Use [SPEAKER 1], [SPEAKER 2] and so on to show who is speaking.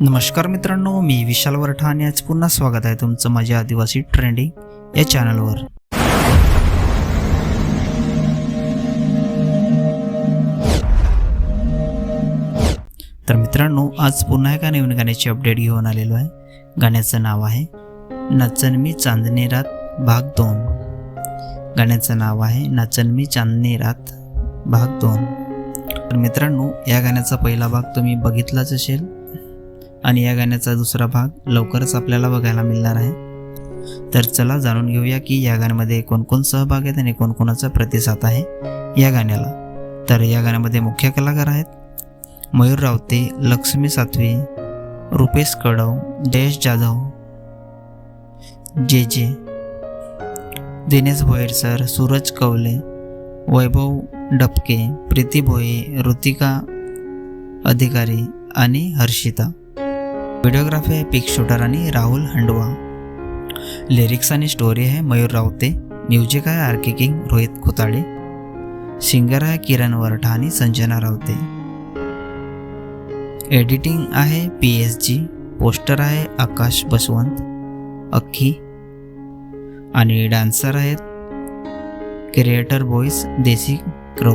[SPEAKER 1] नमस्कार मित्रांनो मी विशाल वरठा आणि आज पुन्हा स्वागत आहे तुमचं माझ्या आदिवासी ट्रेंडिंग या चॅनलवर. तर मित्रांनो आज पुन्हा एका नवीन गाण्याची अपडेट घेऊन आलेलो आहे. गाण्याचं नाव आहे नचन मी चांदणी रात भाग दोन. गाण्याचं नाव आहे नचन मी चांदणी रात भाग दोन. तर मित्रांनो या गाण्याचा पहिला भाग तुम्ही बघितलाच असेल. आणि या गाण्याचा दुसरा भाग लवकरच आपल्याला बघायला मिळणार आहे. तर चला जाणून घेऊया की या गाण्यामध्ये कोणकोण सहभाग आहेत आणि कोणकोणाचा प्रतिसाद आहे या गाण्याला. तर या गाण्यामध्ये मुख्य कलाकार आहेत मयूर रावते लक्ष्मी सातवी रुपेश कडव जयेश जाधव जे जे दिनेश भोईर सर सूरज कवले वैभव डपके प्रीती भोये ऋतिका अधिकारी आणि हर्षिता. व्हिडिओग्राफी आहे पिक शूटर आणि राहुल हंडवा लिरिक्स आणि स्टोरी आहे मयूर रावते। म्युझिक आहे R K king Rohit Khotale singer आहे किरण वरठा आणि संजना रावते। एडिटिंग आहे पी एस जी। पोस्टर आहे आकाश बसवंत अख्खी। आणि डान्सर आहेत क्रिएटर बॉईस देसी क्रौ